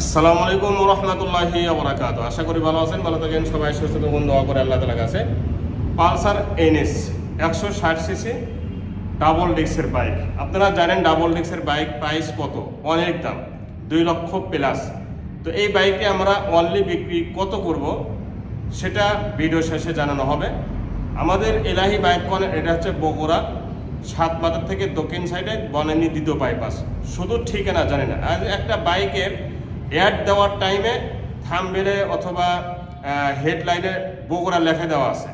আসসালামু আলাইকুম রহমতুল্লাহি আবরাকাত আশা করি ভালো আছেন, ভালো থাকেন, সবাই সুস্থ থাকুন, দোয়া করে আল্লাহ তালা কাছে। পালসার এনএস, একশো ষাট সিসি, ডাবল ডিস্কের বাইক। আপনারা জানেন ডাবল ডিস্কের বাইক প্রাইস কত? অনেক দাম, দুই লক্ষ প্লাস তো এই বাইকে আমরা অনলি বিক্রি কত করব? সেটা ভিডিও শেষে জানানো হবে। আমাদের এলাহি বাইক কন, এটা হচ্ছে বগুড়া সাত বাজার থেকে দক্ষিণ সাইডে বনানী দ্বিতীয় বাইপাস শুধু ঠিকানা জানি না আর একটা বাইকের অ্যাড দেওয়ার টাইমে থামবেলে অথবা হেডলাইনে বগুড়া লেখা দেওয়া আছে।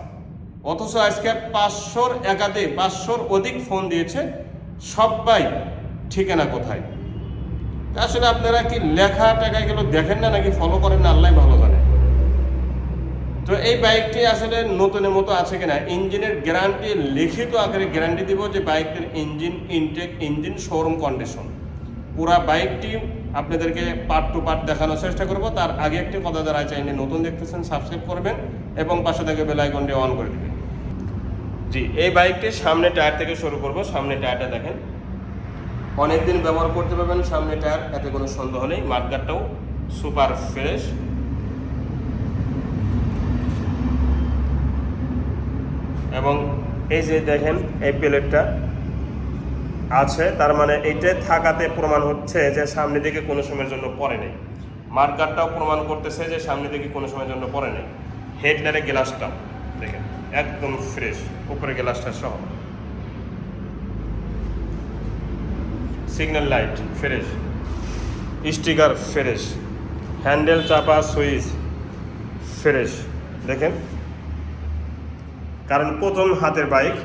অথচ আজকে পাঁচশোর একাধিক পাঁচশোর অধিক ফোন দিয়েছে সবাই ঠিকানা কোথায়। আসলে আপনারা কি লেখা টাকায় গেল দেখেন না নাকি ফলো করেন না? আল্লাহ ভালো জানে। তো এই বাইকটি আসলে নতুনের মতো আছে কিনা? ইঞ্জিনের গ্যারান্টি লিখিত আকারে গ্যারান্টি দিব যে বাইকটির engine intact engine showroom condition পুরা বাইকটি আপনাদেরকে পার্ট টু পার্ট দেখানোর চেষ্টা করব। তার আগে একটি কথা যারা চাইলে নতুন দেখতেছেন সাবস্ক্রাইব করবেন এবং পাশে থেকে বেল আইকনটি অন করে দেবেন। জি, এই বাইকটির সামনে টায়ার থেকে শুরু করব। সামনে টায়ারটা দেখেন। অনেকদিন ব্যবহার করতে পারবেন, সামনে টায়ার এতে কোনো সন্দেহ নেই। মাঠগাটটাও সুপার ফ্রেশ এবং এই যে দেখেন, এই প্লেটটা আছে, তার মানে এইটা থাকাতে প্রমাণ হচ্ছে যে সামনে দিকে কোনো সময়ের জন্য পড়ে নেই। মার্কারটাও প্রমাণ করতেছে যে সামনে দিকে কোনো সময়ের জন্য পড়ে নেই। হেডলারের গ্লাসটাও দেখেন, একদম ফ্রেশ উপরে গ্লাসটা সহ। Signal light fresh sticker fresh handle চাপা সুইচ ফ্রেশ দেখেন। কারণ প্রথম হাতের বাইক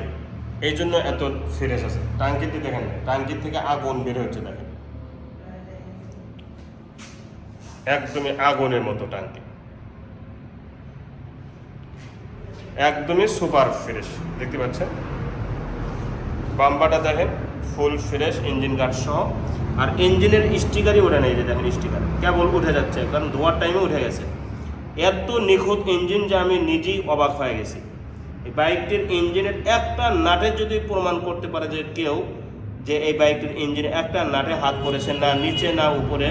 এই জন্য এত ফ্রেশ আছে। টাঙ্কিতে দেখেন টাঙ্কির থেকে আগুন বের হচ্ছে দেখেন। একদমই আগুনের মতো টাঙ্কি। একদমই সুপার ফ্রেশ দেখতে পাচ্ছেন? বাম্পাটা দেখেন ফুল ফ্রেশ ইঞ্জিন গার্ড সহ। আর ইঞ্জিনের স্টিকারই ওঠে নেই যে দেখেন স্টিকার কেবল উঠে যাচ্ছে, কারণ ধোয়ার টাইমে উঠে গেছে। এত নিখুঁত ইঞ্জিন যে আমি নিজেই অবাক হয়ে গেছি। এই বাইকটির ইঞ্জিনের একটা নাটে যদি প্রমাণ করতে পারে যে কেউ যে এই বাইকটির ইঞ্জিনে একটা নাটে হাত পড়েছে না নিচে না উপরে,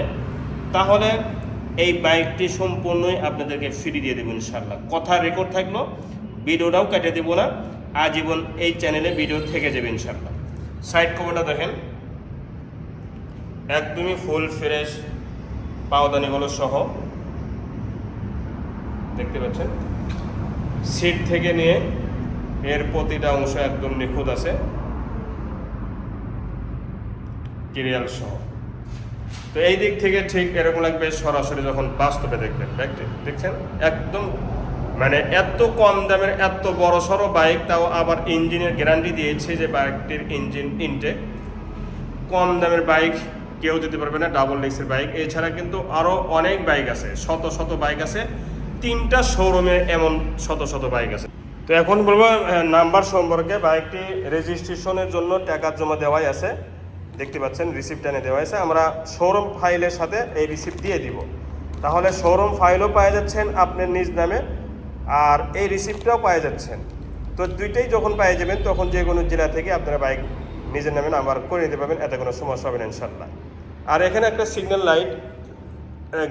তাহলে এই বাইকটি সম্পূর্ণই আপনাদেরকে ফ্রি দিয়ে দেবো ইনশাল্লাহ কথা রেকর্ড থাকল, ভিডিওটাও কেটে দেবো না, আজীবন এই চ্যানেলে ভিডিও থেকে যাবে ইনশাল্লাহ সাইড কভারটা দেখেন। একদমই ফুল ফ্রেশ পাওদানিগুলো সহ। দেখতে পাচ্ছেন? সিট থেকে নিয়ে এর প্রতিটা অংশ একদম নিখুঁত আছে। কিরিয়াল সহ। তো এই দিক থেকে ঠিক এরকম লাগবে সরাসরি যখন বাস্তবে দেখবেন। দেখছেন? একদম মানে এত কম দামের এত বড় সড়ো বাইক, তাও আবার ইঞ্জিনের গ্যারান্টি দিয়েছে যে বাইকটির ইঞ্জিন ইনটেক কম দামের বাইক কেউ দিতে পারবে না ডাবল ডিক্সের বাইক। এছাড়া কিন্তু আরও অনেক বাইক আছে, শত শত বাইক আছে। তিনটা শোরুমে এমন শত শত বাইক আছে। তো এখন বলব নাম্বার সম্পর্কে বাইকটি রেজিস্ট্রেশনের জন্য টাকা জমা দেওয়াই আছে। দেখতে পাচ্ছেন রিসিপ্ট এনে দেওয়া আছে আমরা শোরুম ফাইলের সাথে এই রিসিপ্ট দিয়ে দিব। তাহলে শোরুম ফাইলও পাওয়া যাচ্ছেন আপনার নিজ নামে, আর এই রিসিপ্টটাও পাওয়া যাচ্ছেন। তো দুইটাই যখন পেয়ে যাবেন, তখন যে কোনো জেলা থেকে আপনারা বাইক নিজের নামে নাম্বার করে নিতে পারবেন, এতে কোনো সমস্যা হবে না ইনশাল্লাহ আর এখানে একটা সিগন্যাল লাইট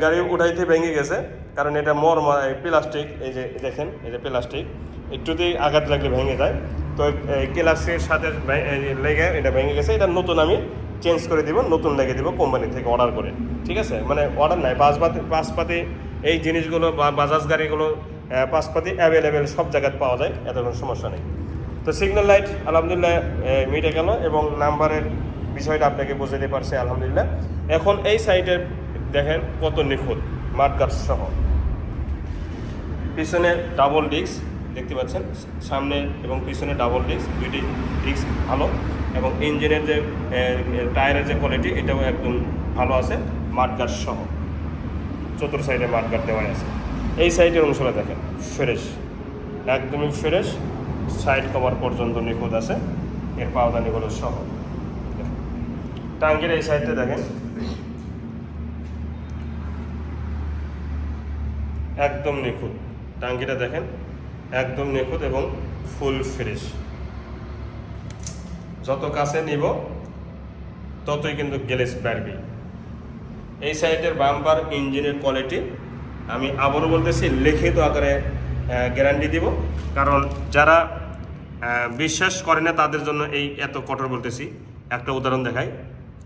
গাড়ি উঠাইতে ভেঙে গেছে, কারণ এটা মর প্লাস্টিক এই যে দেখেন, এই যে প্লাস্টিক একটুতেই আঘাত লাগলে ভেঙে যায়। তো ক্লাসের সাথে লেগে এটা ভেঙে গেছে। এটা নতুন আমি চেঞ্জ করে দিব নতুন লেগে দিব কোম্পানি থেকে অর্ডার করে। ঠিক আছে? মানে অর্ডার নাই বাসপাতি বাসপাতি এই জিনিসগুলো বা বাজাজ গাড়িগুলো আহ, পাসপাতি অ্যাভেলেবেল সব জায়গায় পাওয়া যায় এত কোনো সমস্যা নেই। তো সিগন্যাল লাইট আলহামদুলিল্লাহ মিটে গেল এবং নাম্বারের বিষয়টা আপনাকে বুঝাতে পারছে আলহামদুলিল্লাহ। এখন এই সাইডে দেখেন কত নিখুঁত মাঠগাট সহ। পিছনে ডাবল ডিস্ক দেখতে পাচ্ছেন, সামনে এবং পিছনে ডাবল ডিস্ক দুইটি ডিস্ক ভালো এবং ইঞ্জিনের যে টায়ারের যে কোয়ালিটি এটাও একদম ভালো আছে মাঠগাট সহ। চতুর সাইডে মাঠগাট দেওয়া আছে। এই সাইডের অংশটা দেখেন ফ্রেশ একদমই ফ্রেশ সাইড কভার পর্যন্ত নিখুঁত আছে, এর পাওদানিগুলো সহ। টাঙ্গের এই সাইডটা দেখেন, একদম নিখুঁত। টাঙ্কিটা দেখেন একদম নিখুঁত এবং ফুল ফ্রেশ। যত কাছে নিব, ততই কিন্তু গ্যালেজ বাড়বে। এই সাইডের বাম্পার ইঞ্জিনের কোয়ালিটি আমি আবারও বলতেছি, লিখিত আকারে গ্যারান্টি দিব। কারণ যারা বিশ্বাস করে না তাদের জন্য এই এত কঠোর বলতেছি। একটা উদাহরণ দেখাই।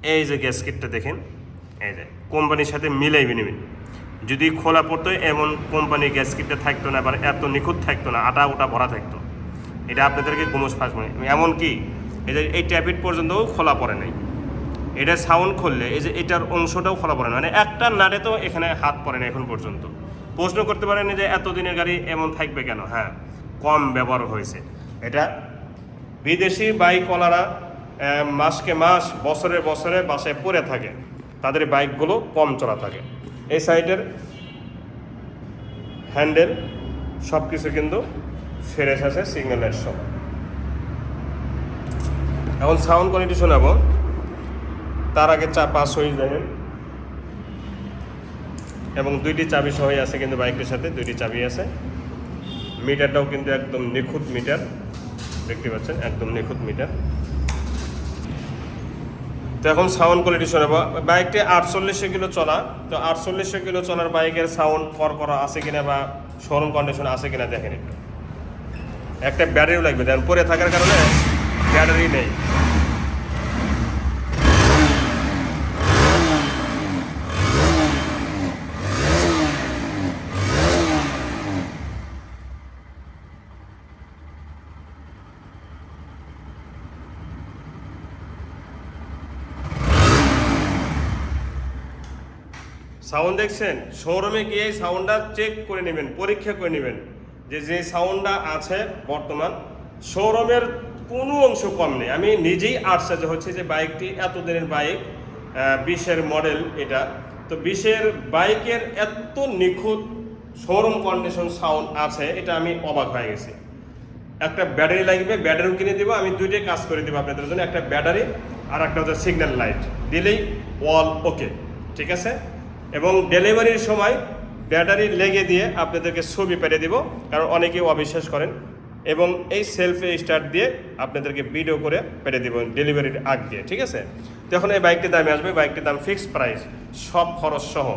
এই যে গ্যাসকেটটা দেখেন, এই যে, কোম্পানির সাথে মিলাই নেবেন যদি খোলা পড়তো, এমন কোম্পানির গ্যাসকেটটা থাকতো না, আবার এত নিখুঁত থাকতো না, আটা ওটা ভরা থাকতো। এটা আপনাদেরকে গুমস ফাঁস মনে এমনকি এই যে এই ট্যাপিট পর্যন্তও খোলা পড়ে নাই। এটা সাউন্ড খুললে, এই যে এটার অংশটাও খোলা পড়ে না মানে একটা নাড়ে তো এখানে হাত পড়ে না এখন পর্যন্ত। প্রশ্ন করতে পারেন যে এত দিনের গাড়ি এমন থাকবে কেন? হ্যাঁ কম ব্যবহার হয়েছে। এটা বিদেশি বাইকওয়ালারা মাসকে মাস, বছরে বছরে বাসায় পড়ে থাকে। তাদের বাইকগুলো কম চলা থাকে। এই সাইডের হ্যান্ডেল সব কিছু কিন্তু ফ্রেশ আছে সিগন্যালের সব এখন সাউন্ড কোয়ালিটি শোনাবো। তার আগে চা পাঁচ সুইচ দেখেন এবং দুইটি চাবি সহই আছে কিন্তু বাইকের সাথে, দুইটি চাবি আছে। মিটারটাও কিন্তু একদম নিখুঁত মিটার। দেখতে পাচ্ছেন, একদম নিখুঁত মিটার। তো এখন সাউন্ড কোয়ালিটি শোনাবো বাইকটি আটচল্লিশশো কিলো চলা, তো আটচল্লিশশো কিলো চলার বাইকের সাউন্ড ফর করা আছে কিনা বা শোরুম কন্ডিশন আছে কিনা দেখেন একটু। একটা ব্যাটারিও লাগবে দেখেন পরে থাকার কারণে ব্যাটারি নেই। সাউন্ড দেখছেন? শোরুমে গিয়ে সাউন্ডটা চেক করে নেবেন, পরীক্ষা করে নেবেন যে যে সাউন্ডটা আছে বর্তমান, শোরুমের কোনো অংশ কম নেই। আমি নিজেই আশ্চর্য হচ্ছে যে বাইকটি এত দিনের বাইক বিশের মডেল এটা। তো বিশের বাইকের এত নিখুঁত শোরুম কন্ডিশন সাউন্ড আছে, এটা আমি অবাক হয়ে গেছি। একটা ব্যাটারি লাগবে ব্যাটারিও কিনে দিব, আমি দুইটাই কাজ করে দিব আপনাদের জন্য, একটা ব্যাটারি আর একটা হচ্ছে সিগন্যাল লাইট দিলেই ওয়াল ওকে ঠিক আছে? এবং ডেলিভারির সময় ব্যাটারি লেগে দিয়ে আপনাদেরকে ছবি পেরে দিব, কারণ অনেকেই অবিশ্বাস করেন, এবং এই সেলফে স্টার্ট দিয়ে আপনাদেরকে ভিডিও করে পেরে দিব ডেলিভারির আগ দিয়ে, ঠিক আছে? তো এখন এই বাইকটির দামে আসবে, বাইকটির দাম ফিক্সড প্রাইস, সব খরচ সহ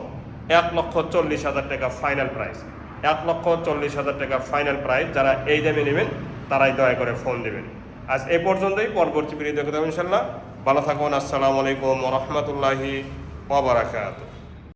এক লক্ষ চল্লিশ হাজার টাকা ফাইনাল প্রাইস, এক লক্ষ চল্লিশ হাজার টাকা ফাইনাল প্রাইস, যারা এই দামে নেবেন, তারাই দয়া করে ফোন দেবেন। আজ এ পর্যন্তই, পরবর্তী ভিডিও দেখতে হবে ইনশাল্লাহ ভালো থাকুন, আসসালামু আলাইকুম রহমতুল্লাহি ওবরাকাত